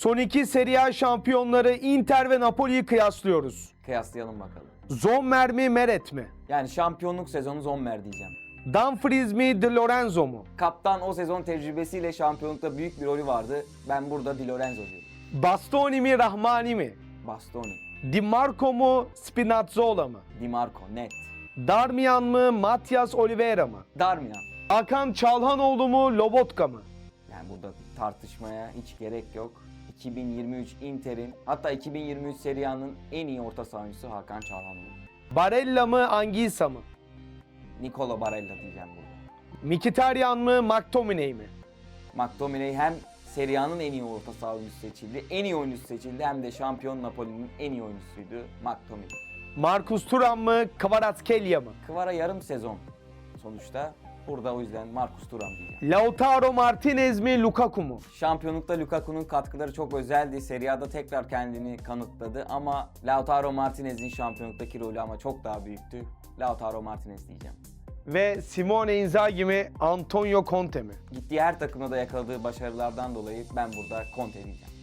Son iki Serie A şampiyonları Inter ve Napoli'yi kıyaslıyoruz. Kıyaslayalım bakalım. Zommer mi Meret mi? Yani şampiyonluk sezonu Zommer diyeceğim. Dumfries mi Di Lorenzo mu? Kaptan o sezon tecrübesiyle şampiyonlukta büyük bir rolü vardı. Ben burada Di Lorenzo diyorum. Bastoni mi Rahmani mi? Bastoni, Di Marco mu Spinazzola mı? Di Marco net. Darmian mı Matias Oliveira mı? Darmian. Hakan Çalhanoğlu mu Lobotka mı? Burada tartışmaya hiç gerek yok. 2023 Inter'in hatta 2023 Serie A'nın en iyi orta saha oyuncusu Hakan Çalhanoğlu. Barella mı Angisa mı? Nicolo Barella diyeceğim burada. Mkhitaryan mı McTominay mi? McTominay hem Serie A'nın en iyi orta saha oyuncusu seçildi, en iyi oyuncusu seçildi hem de şampiyon Napoli'nin en iyi oyuncusuydu McTominay. Marcus Thuram mı Kvaratskhelia mı? Kvara yarım sezon sonuçta. Burada o yüzden Marcus Thuram diyeceğim. Lautaro Martinez mi Lukaku mu? Şampiyonlukta Lukaku'nun katkıları çok özeldi. Serie A'da tekrar kendini kanıtladı ama Lautaro Martinez'in şampiyonluktaki rolü ama çok daha büyüktü. Lautaro Martinez diyeceğim. Ve Simone Inzaghi mi Antonio Conte mi? Gittiği her takımda da yakaladığı başarılardan dolayı ben burada Conte diyeceğim.